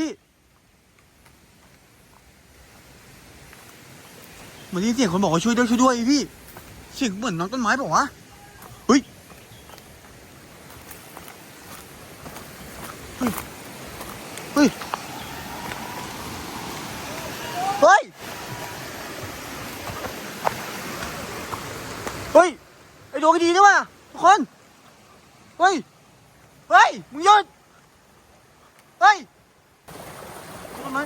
พี่เหมือนได้ยินเสียงคนบอกว่าช่วยด้วยช่วยด้วยพี่เสียงเหมือนน้องต้นไม้บอกว่าเฮ้ย เฮ้ย เฮ้ย เฮ้ย เฮ้ย ไอ้ดวงดีนี่ว่ะทุกคน เฮ้ย เฮ้ย มึงหยุด เฮ้ยต้นไม้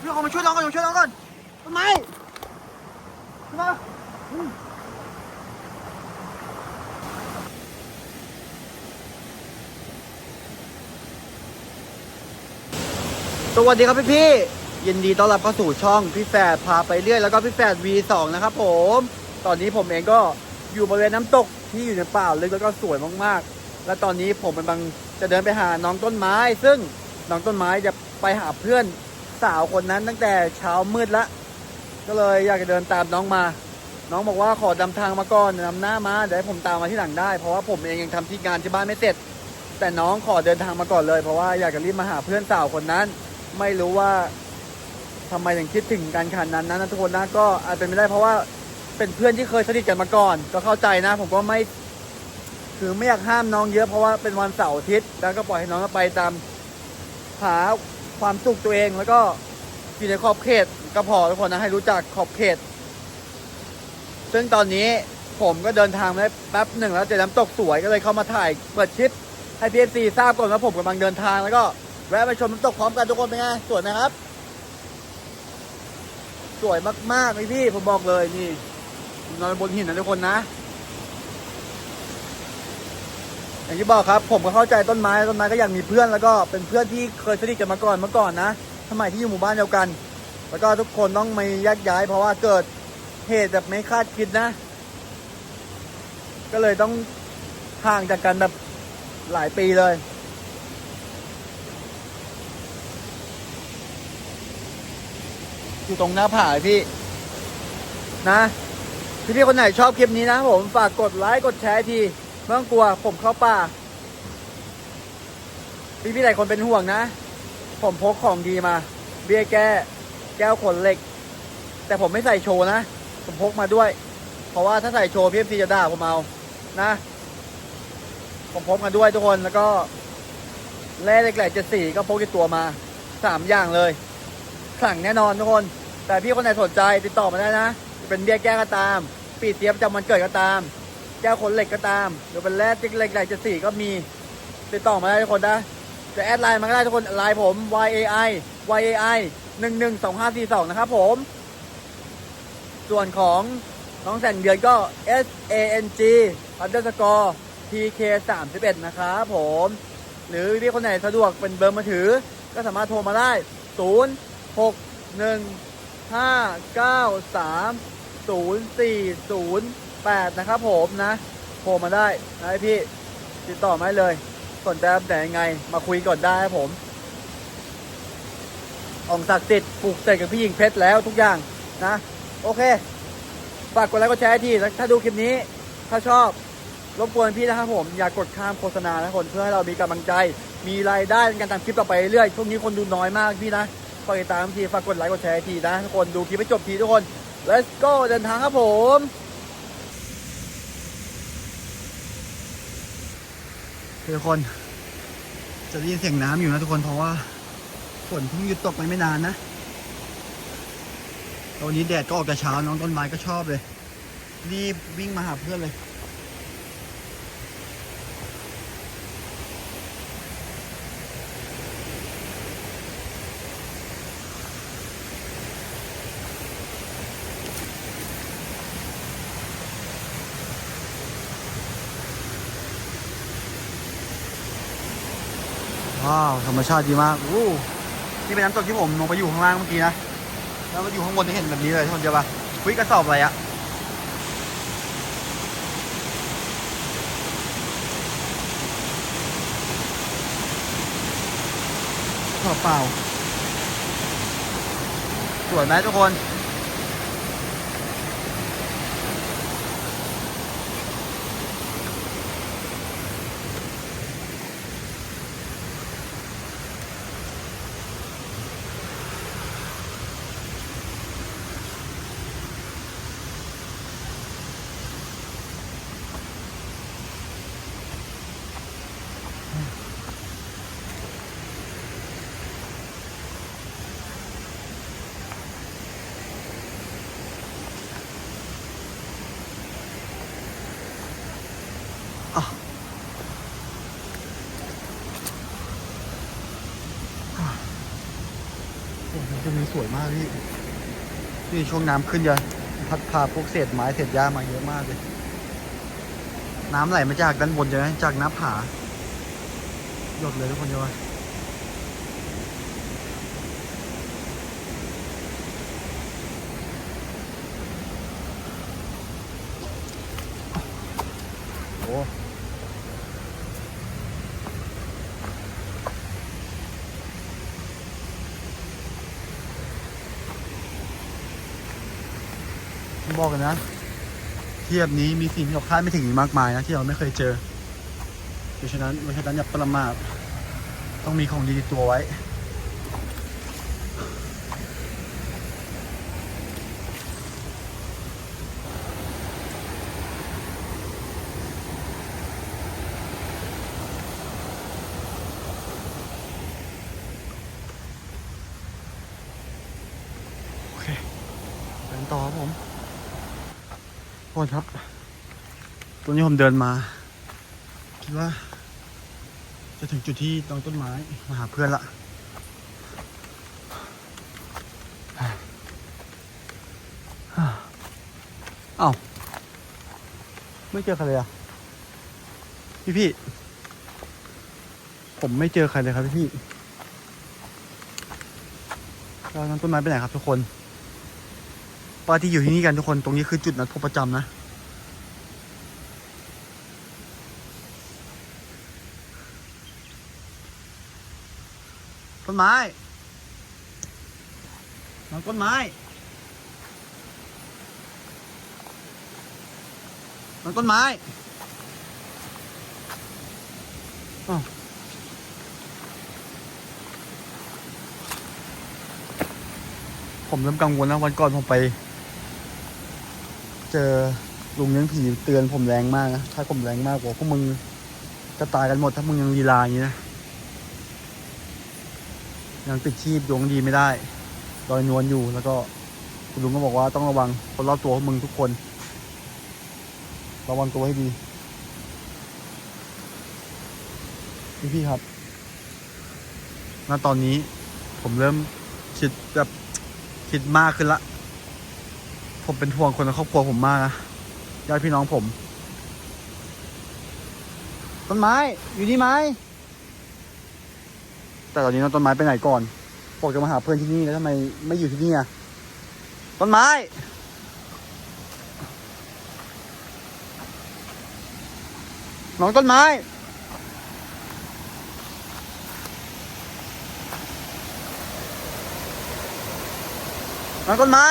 พี่เอามาช่วยน้องก่อนมาช่วยน้องก่อนต้นไม้ต้นไม้อืม สวัสดีครับพี่พี่ยินดีต้อนรับเข้าสู่ช่องพี่แฝดพาไปเรื่อยแล้วก็พี่แฝด V2 นะครับผม ตอนนี้ผมเองก็อยู่บริเวณน้ำตกที่อยู่ในป่าลึกแล้วก็สวยมากๆ และตอนนี้ผมกำลังจะเดินไปหาน้องต้นไม้ ซึ่งน้องต้นไม้จะไปหาเพื่อนสาวคนนั้นตั้งแต่เช้ามืดละก็เลยอยากจะเดินตามน้องมา น้องบอกว่าขอนำทางมาก่อนนำหน้ามาเดี๋ยวให้ผมตามมาที่หลังได้ เพราะว่าผมเองยังทำที่งานที่บ้านไม่เสร็จ แต่น้องขอเดินทางมาก่อนเลย เพราะว่าอยากจะรีบมาหาเพื่อนสาวคนนั้น ไม่รู้ว่าทำไมถึงคิดถึงกันขนาดนั้นนะทุกคนนะก็อาจเป็นไม่ได้เพราะว่าเป็นเพื่อนที่เคยสนิทกันมาก่อน ก็เข้าใจนะ ผมก็ไม่คือไม่อยากห้ามน้องเยอะเพราะว่าเป็นวันเสาร์อาทิตย์แล้วก็ปล่อยให้น้องไปตามหาความสุขตัวเองแล้วก็อยู่ในขอบเขตก็พอทุกคนนะให้รู้จักขอบเขต ซึ่งตอนนี้ผมก็เดินทางได้แป๊บหนึ่งแล้วเจอน้ำตกสวยก็เลยเข้ามาถ่ายเปิดคลิปให้พีเอซีทราบก่อนว่าผมกำลังเดินทางแล้วก็ แวะไปชมน้ำตกพร้อมกันทุกคนเป็นไงสวยไหมครับ สวยมากๆเลยพี่ผมบอกเลยนี่นอนบนหินนะทุกคนนะ อย่างที่บอกครับ ผมก็เข้าใจต้นไม้ต้นไม้ก็อยากมีเพื่อนแล้วก็เป็นเพื่อนที่เคยสนิทกันมาก่อนเมื่อก่อนนะสมัยที่อยู่หมู่บ้านเดียวกัน แล้วก็ทุกคนต้องไม่แยกย้าย เพราะว่าเกิดเหตุแบบไม่คาดคิดนะ ก็เลยต้องห่างจากกันแบบหลายปีเลย อยู่ตรงหน้าผาพี่ นะพี่พี่คนไหนชอบคลิปนี้นะผมฝากกดไลค์กดแชร์ทีไม่ต้องกลัวผมเข้าป่า พี่พี่หลายคนเป็นห่วงนะ ผมพกของดีมา เบี้ยแก้ แก้วขนเหล็ก แต่ผมไม่ใส่โชว์นะ ผมพกมาด้วย เพราะว่าถ้าใส่โชว์พี่พี่จะด่าผมเอานะ ผมพกมาด้วยทุกคนแล้วก็แร่เหล็กไหลเจ็ดสีก็พกติดตัวมาสามอย่างเลย สั่งแน่นอนทุกคน แต่พี่คนไหนสนใจติดต่อมาได้นะจะเป็นเบี้ยแก้ก็ตาม ปีเตียบจำวันเกิดก็ตาม แก้วขนเหล็กก็ตาม หรือเป็นแร่ติ๊กเหล็กไหลจะสี่ก็มี ติดต่อมาได้ทุกคนนะจะแอดไลน์มาก็ได้ทุกคนไลน์ผม y a i y a i หนึ่งหนึ่งสองห้าสี่สองนะครับผม ส่วนของน้องแสงเดือนก็ s a n g underscore t k สามสิบเอ็ดนะครับผม หรือพี่คนไหนสะดวกเป็นเบอร์มือถือ ก็สามารถโทรมาได้ศูนย์ หกหนึ่งห้าเก้าสามศูนย์สี่ศูนย์แปดนะครับผมนะโทรมาได้นะพี่ติดต่อมาเลย สนใจแต่ยังไง มาคุยก่อนได้ครับผมองศักดิ์สิทธิ์ปลูกเสกกับพี่หญิงเพชรแล้วทุกอย่างนะ โอเค ฝากกดไลค์กดแชร์ทีถ้าดูคลิปนี้ ถ้าชอบรบกวนพี่นะครับผม อย่ากดข้ามโฆษณานะคนเพื่อให้เรามีกำลังใจ มีรายได้ในการทำคลิปต่อไปเรื่อยช่วงนี้คนดูน้อยมากพี่นะ ฝากติดตามทีฝากกดไลค์กดแชร์ทีนะทุกคนดูคลิปให้จบทีทุกคน let's go เดินทางครับผมทุกคน จะได้ยินเสียงน้ำอยู่นะทุกคนเพราะว่าฝนเพิ่งหยุดตกไปไม่นานนะตอนนี้แดดก็ออกแต่เช้าน้องต้นไม้ก็ชอบเลย รีบวิ่งมาหาเพื่อนเลย ว้าวธรรมชาติดีมากอู้นี่เป็นน้ำตกที่ผมลงไปอยู่ข้างล่างเมื่อกี้นะแล้วมาอยู่ข้างบนจะเห็นแบบนี้เลยทุกคนเจอปะวิกระสอบอะไรอะกระสอบเปล่าสวยไหมทุกคน สวยมากพี่นี่ช่วงน้ำขึ้นจะพัดพาพวกเศษไม้เศษหญ้ามาเยอะมากเลย น้ำไหลมาจากด้านบนใช่ไหมจากน้าผาหยดเลยทุกคนเยวะโอ้ บอกกันนะเทียบนี้มีสิ่งที่เราคาดไม่ถึงมากมายนะที่เราไม่เคยเจอเพราะฉะนั้นเพราะฉะนั้นอย่าประมาทต้องมีของดีตัวไว้โอเคเดินต่อครับผม โทษครับตอนนี้ผมเดินมา คิดว่า จะถึงจุดที่ตรงต้นไม้ มาหาเพื่อนละเอ้าไม่เจอใครเลยอะพี่พี่ ผมไม่เจอใครเลยครับพี่พี่แล้วต้นไม้ไปไหนครับทุกคน ปาที่อยู่ที่นี่กันทุกคนตรงนี้คือจุดนัดพบประจำนะ ต้นไม้น้องต้นไม้น้องต้นไม้อ้าวผมเริ่มกังวลนะวันก่อนผมไป เจอลุงเลี้ยงผีเตือนผมแรงมากนะถ้าผมแรงมากกว่าพวกมึงจะตายกันหมดถ้ามึงยังลีลาอย่างนี้นะยังติดชีพดวงดีไม่ได้ลอยนวลอยู่แล้วก็คุณลุงก็บอกว่าต้องระวังคนรอบตัวของมึงทุกคน ระวังตัวให้ดีพี่พี่ครับ ณ ตอนนี้ผมเริ่มคิดแบบคิดมากขึ้นละ ผมเป็นห่วงคนในครอบครัวผมมากนะญาติพี่น้องผม ต้นไม้อยู่นี่ไหมแต่ตอนนี้น้องต้นไม้ไปไหนก่อนบอกจะมาหาเพื่อนที่นี่แล้วทำไมไม่อยู่ที่นี่อะต้นไม้ น้องต้นไม้ น้องต้นไม้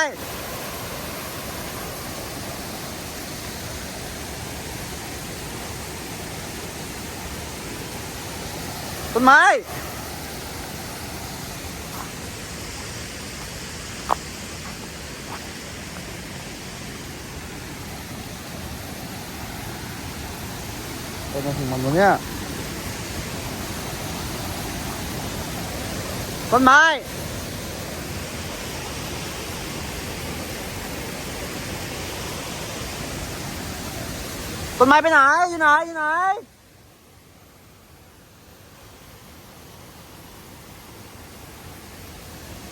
ต้นไม้ไปมาถึงมันวะเนี่ย ต้นไม้ ต้นไม้ไปไหน อยู่ไหน อยู่ไหน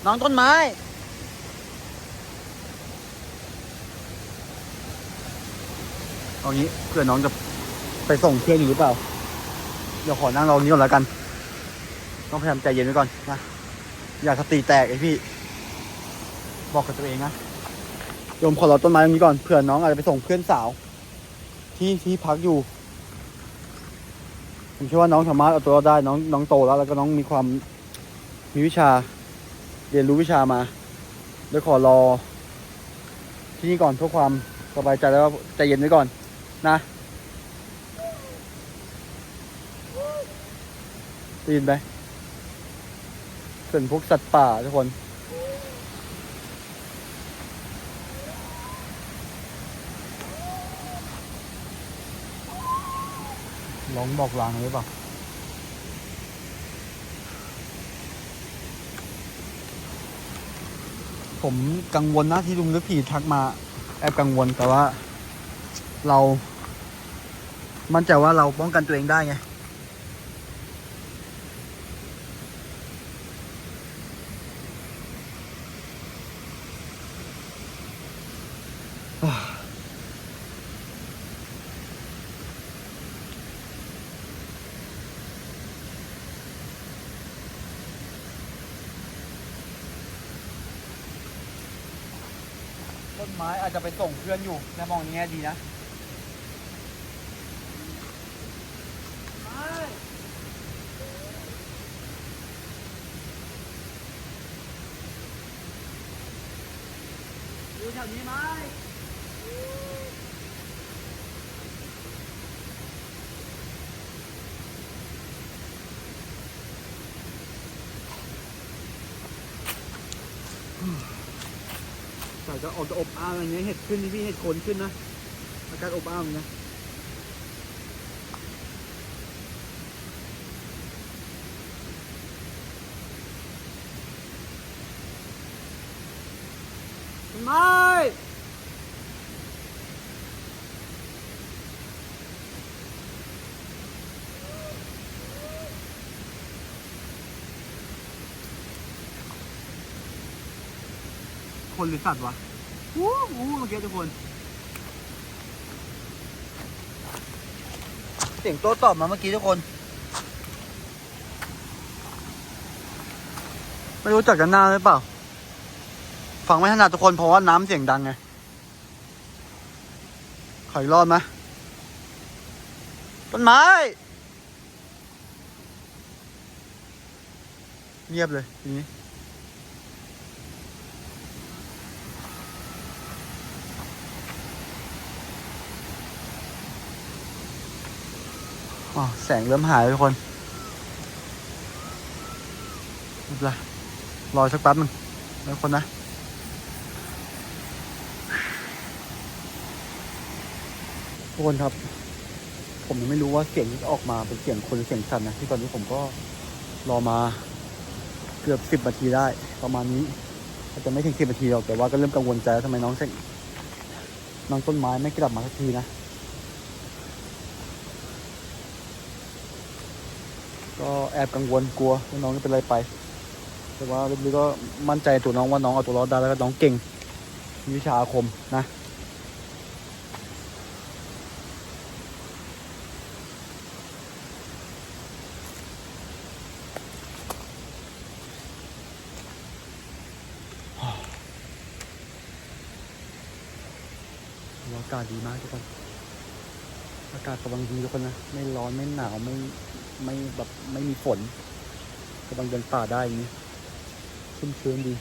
น้องต้นไม้ เอางี้เพื่อน้องจะไปส่งเพื่อนอยู่หรือเปล่า เดี๋ยวขอนั่งรอตรงนี้ก่อนแล้วกัน ต้องพยายามใจเย็นไว้ก่อนนะ อย่าสติแตกไอ้พี่ บอกกับตัวเองนะโยมขอรอต้นไม้ตรงนี้ก่อนเผื่อน้องอาจจะไปส่งเพื่อนสาว ที่ที่พักอยู่ ผมเชื่อว่าน้องสามารถเอาตัวรอดได้น้องน้องโตแล้ว แล้วก็น้องมีความมีวิชา เรียนรู้วิชามาเดี๋ยวขอรอ ที่นี่ก่อนเพื่อความสบายใจแล้วใจเย็นไว้ก่อนนะได้ยินไหมเป็นพวกสัตว์ป่าทุกคนลองบอกลางหรือเปล่า ผมกังวลนะที่ลุงหรือผีทักมา แอบกังวลแต่ว่าเรา มั่นใจว่าเราป้องกันตัวเองได้ไง จจะไปส่งเพื่อนอยู่ถ้ามองนี้ดีนะอยู่แถวนี้ไหม จะออกจะอบอ้าวอย่างเงี้ยเห็ดขึ้นนี่พี่เห็ดโคนขึ้นนะอาการอบอ้าวอย่างเงี้ยต้นไม้คนหรือสัตว์วะ วู้วู้เมื่อกี้ทุกคน เสียงโต้ตอบมาเมื่อกี้ทุกคน ไม่รู้จักกันหน้าหรือเปล่า ฟังไม่ถนัดทุกคนเพราะว่าน้ำเสียงดังไง ขออีกรอบไหมต้นไม้ เงียบเลยทีนี้ อ๋อแสงเริ่มหายทุกคนไม่เป็นไรรอสักแป๊บนึงแล้วคนนะทุกคนครับ ผมยังไม่รู้ว่าเสียงที่ออกมาเป็นเสียงคนหรือเสียงสัตว์นะ ที่ตอนนี้ผมก็รอมาเกือบสิบนาทีได้ ประมาณนี้อาจจะไม่ถึงสิบนาทีหรอกแต่ว่าก็เริ่มกังวลใจแล้วทำไมน้องเส้นน้องต้นไม้ไม่กลับมาสักทีนะ ก็แอบกังวลกลัวว่าน้องจะเป็นอะไรไป แต่ว่าลึกๆก็มั่นใจตัวน้องว่าน้องเอาตัวรอดได้แล้วก็น้องเก่งมีวิชาอาคมนะอากาศดีมากทุกคนากาศกำลังดีทุกคนนะ ไม่ร้อนไม่หนาวไม่ไม่แบบไม่มีฝนกำลังเดินป่าได้อย่างนี้ชุ่มชื้นดี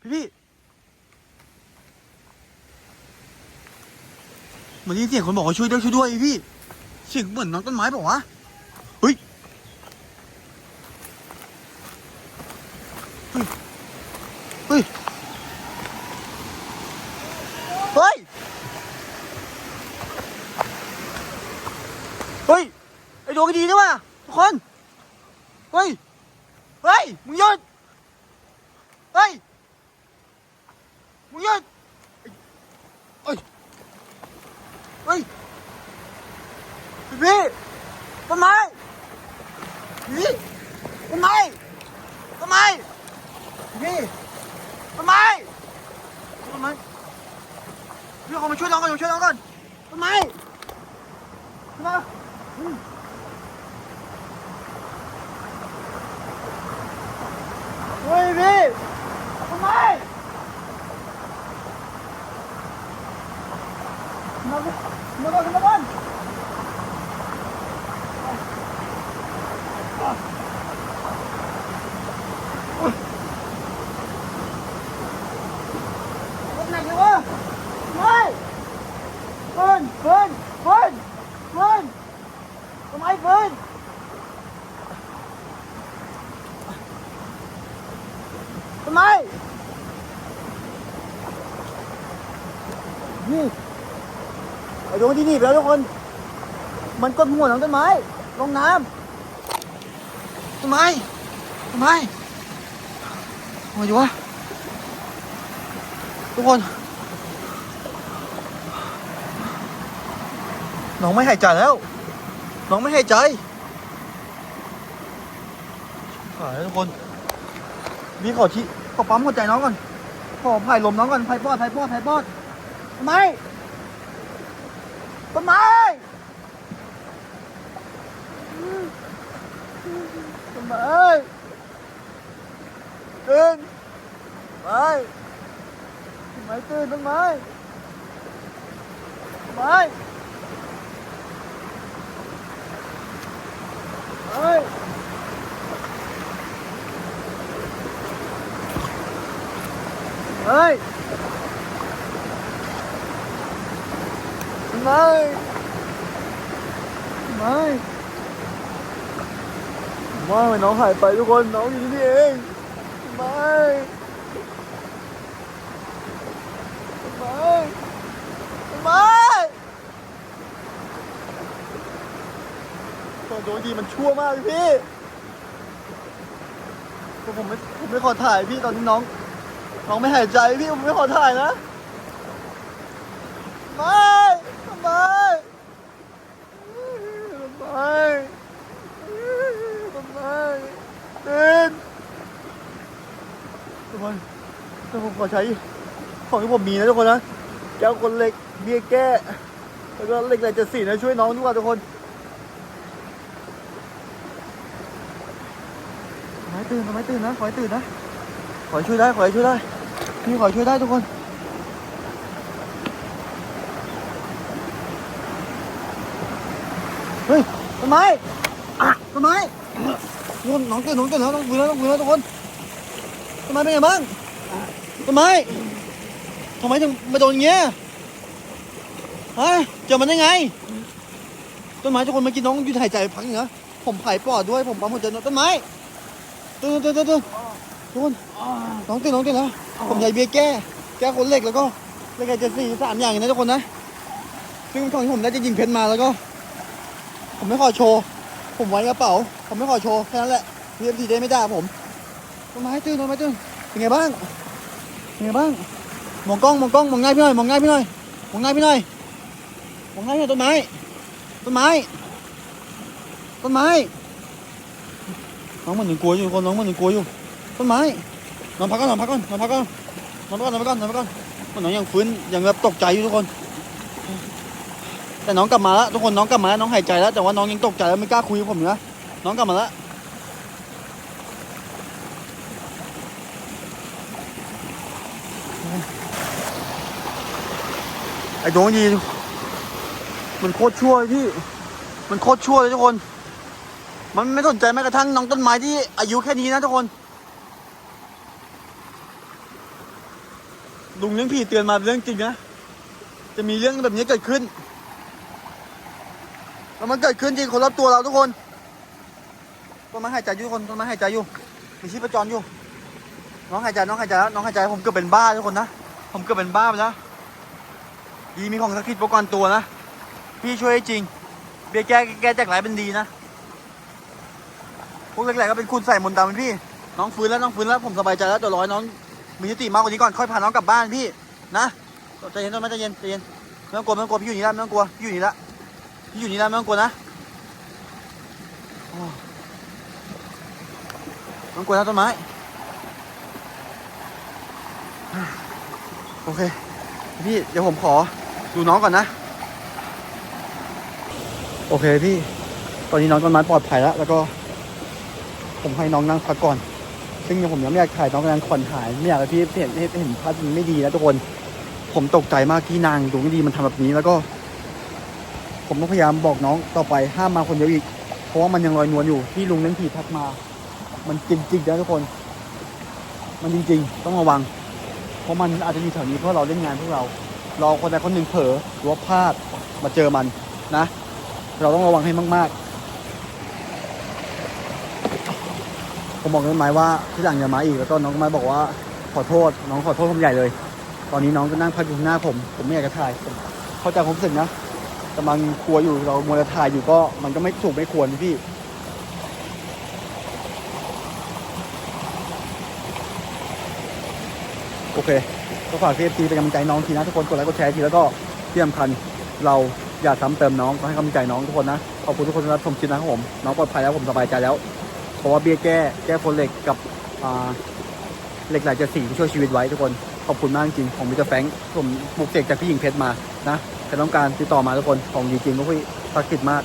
พี่พี่เหมือนได้ยินเสียงคนบอกว่าช่วยด้วยช่วยด้วยพี่เสียงเหมือนน้องต้นไม้บอกว่าเฮ้ย เฮ้ย เฮ้ย เฮ้ย ไอ้ดวงดีนะว่ะทุกคน เฮ้ย เฮ้ย มึงหยุด เฮ้ย มึงหยุดเฮ้ย เฮ้ย พี่ต้นไมพี่ต้นไม้ต้นไมพี่ต้นไม้ต้นไมพี่ขอมาช่วยน้องก่อนช่วยน้องก่อนต้นไม้ต้นไม้อืมเฮ้ยพี่ต้นไมมาก่อนมา ก่อนมาก่อน Lúc này nhiều quá Ơi Vươn Vươn Vươn Vươn Không ai vươn Không ai Gì ไอ้ดวงที่หนีไปแล้วทุกคน มันกดหัวของต้นไม้ ลงน้ำต้นไม้ต้นไม้โอ้ยวะ ทุกคน น้องไม่หายใจแล้ว น้องไม่หายใจขายทุกคนนี่ขอที่ขอปั๊มหัวใจน้องก่อน ขอพายลมน้องก่อนพายปอดพายปอดพายปอดต้นไม้ต้นไม้ต้นไม้ตื่นไม้ต้นไม้ตื่นต้นไม้ไม้เฮ้ยเฮ้ยต้ไม้ไม้ว่ไมน้องหายไปทุกคน น้องอยู่ที่นี่เองไม่ ไม่ไม่ตอนโดนดีมันชั่วมากเลยพี่ผมผมไม่ผมไม่ขอถ่ายพี่ตอนนี้น้อง น้องไม่หายใจพี่ผมไม่ขอถ่ายนะไม่ไม่ไม่ทำไมเดินทุกคนทุกคนขอใช้ ของที่ผมมีนะทุกคนนะแก้วคนเหล็กเบี้ยแก้ แล้วก็เหล็กไหลเจ็ดสีนะช่วยน้องด้วยทุกคนขอให้ตื่นขอให้ตื่นนะขอให้ตื่นนะขอให้ช่วยได้ขอให้ช่วยได้พี่ขอให้ช่วยได้ทุกคนเฮ้ยทำไมอะทำไมทุกคนน้องตื่นน้องตื่นแล้วต้องฟื้นแล้วต้องฟื้นแล้วทุกคนต้นไม้เป็นไงบ้างต้นไม้ ทำไมถึงมาโดนอย่างเงี้ยฮะเจอมันได้ไง ต้นไม้ทุกคนเมื่อกี้น้องหยุดหายใจพักหนึงนะผมไผายปอดด้วยผมปั๊มหัวใจต้นไม้ตื่นตื่นตื่นตื่นทุกคนน้องตื่นน้องตื่นแล้วผมใหญ่เบียร์แก้แก้ขนเหล็กแล้วก็เหล็กไอเจดสี่สามอย่างอย่างนี้นะทุกคนนะ ซึ่งของที่ผมได้จะยิงเพชรมาแล้วก็ ผมไม่ขอโชว์ ผมไว้กระเป๋า ผมไม่ขอโชว์แค่นั้นแหละพีเอ็มทีได้ไม่ด่าผมต้นไม้ตื่นต้นไม้ตื่นเป็นไงบ้างเป็นไงบ้าง มองกล้องมองกล้องมองง่ายพี่หน่อยมองง่ายพี่หน่อยมองง่ายพี่หน่อยมองง่ายพี่หน่อยต้นไม้ต้นไม้ต้นไม้น้องมันหนึ่งกลัวอยู่คนน้องมันหนึ่งกลัวอยู่ต้นไม้นอนพักก่อนนอนพักก่อนนอนพักก่อนนอนพักก่อนนอนพักก่อนนอนพักก่อนมันน้องยังฟื้นยังแบบตกใจอยู่ทุกคน แต่น้องกลับมาแล้วทุกคนน้องกลับมาแล้วน้องหายใจแล้วแต่ว่าน้องยังตกใจแล้วไม่กล้าคุยกับผมอยู่นะน้องกลับมาแล้ว ไอ้โดนยีมันโคตรชั่วเลยพี่ มันโคตรชั่วเลยทุกคน มันไม่สนใจแม้กระทั่งน้องต้นไม้ที่อายุแค่นี้นะทุกคน ลุงเรื่องผีเตือนมาเป็นเรื่องจริงนะ จะมีเรื่องแบบนี้เกิดขึ้น แล้วมันเกิดขึ้นจริงคนรอบตัวเราทุกคน ต้นไม้หายใจอยู่ทุกคนต้นไม้หายใจอยู่ มีชีพจรอยู่ น้องหายใจ น้องหายใจแล้ว น้องหายใจ ผมเกือบเป็นบ้าทุกคนนะ ผมเกือบเป็นบ้าไปแล้ว ดีมีของสักดิ์สิทธิ์ป้องกันตัวนะ พี่ช่วยให้จริง เบียแก้แก้จากหลายเป็นดีนะ พวกเล็กๆก็เป็นคุณใส่มนต์ดำเป็นพี่ น้องฟื้นแล้วน้องฟื้นแล้วผมสบายใจแล้วเดี๋ยวรอให้น้อง มีสติมากกว่านี้ก่อนค่อยพาน้องกลับบ้านพี่นะใจเย็นต้นไม้ใจเย็นใจเย็นไม่ต้องกลัวไม่ต้องกลัวพี่อยู่นี่แล้วไม่ต้องกลัวพี่อยู่นี่แล้วพี่อยู่นี่นะไม่ต้องกลัวนะโอ้ไม่ต้องกลัวนะต้นไม้โอเคพี่เดี๋ยวผมขอ ดูน้องก่อนนะ โอเคพี่ ตอนนี้น้องต้นไม้ปลอดภัยแล้ว แล้วก็ ผมให้น้องนั่งพักก่อน ซึ่งผมยังไม่อยากถ่ายน้องกำลังขอนหาย ไม่อยากให้พี่เห็นเห็นเห็นภาพมันไม่ดีนะทุกคน ผมตกใจมากที่นางดูไม่ดีมันทำแบบนี้แล้วก็ ผมต้องพยายามบอกน้องต่อไปห้ามมาคนเดียวอีก เพราะว่ามันยังลอยนวลอยู่ที่ลุงนั่งผีทักมา มันจริงๆนะทุกคน มันจริงๆ ต้องระวัง เพราะมันอาจจะมีแถวนี้เพราะเราเล่นงานพวกเรา ราคนใดคนหนึ่งเผลอหรือว่าพลาดมาเจอมันนะ เราต้องระวังให้มาก ๆ ผมบอกน้องไม้ว่าที่หลังอย่ามาอีกแล้วก็น้องไม้บอกว่าขอโทษ น้องขอโทษผมใหญ่เลย ตอนนี้น้องก็นั่งพักอยู่ข้างหน้าผม ผมไม่อยากจะถ่ายผมเข้าใจความรู้สึกนะกำลังกลัวอยู่เรามัวแต่ถ่ายอยู่ก็มันก็ไม่ถูกไม่ควรพี่โอเค ก็ฝากพีเอฟซีเป็นกำลังใจน้องทีนะทุกคนกดไลค์กดแชร์ทีแล้วก็ที่สำคัญเราอย่าซ้ำเติมน้องก็ให้กำลังใจน้องทุกคนนะขอบคุณทุกคนที่รับชมคลิปนะครับผมน้องปลอดภัยแล้วผมสบายใจแล้วเพราะว่าเบี้ยแก้แก้คนเหล็กกับอ่าเหล็กไหลจะสีที่ช่วยชีวิตไว้ทุกคนขอบคุณมากจริงของมิสเตอร์แฟงผมปลุกเสกจากพี่หญิงเพชรมานะใครต้องการติดต่อมาทุกคนของดีจริงก็พี่ศักดิ์สิทธิ์มาก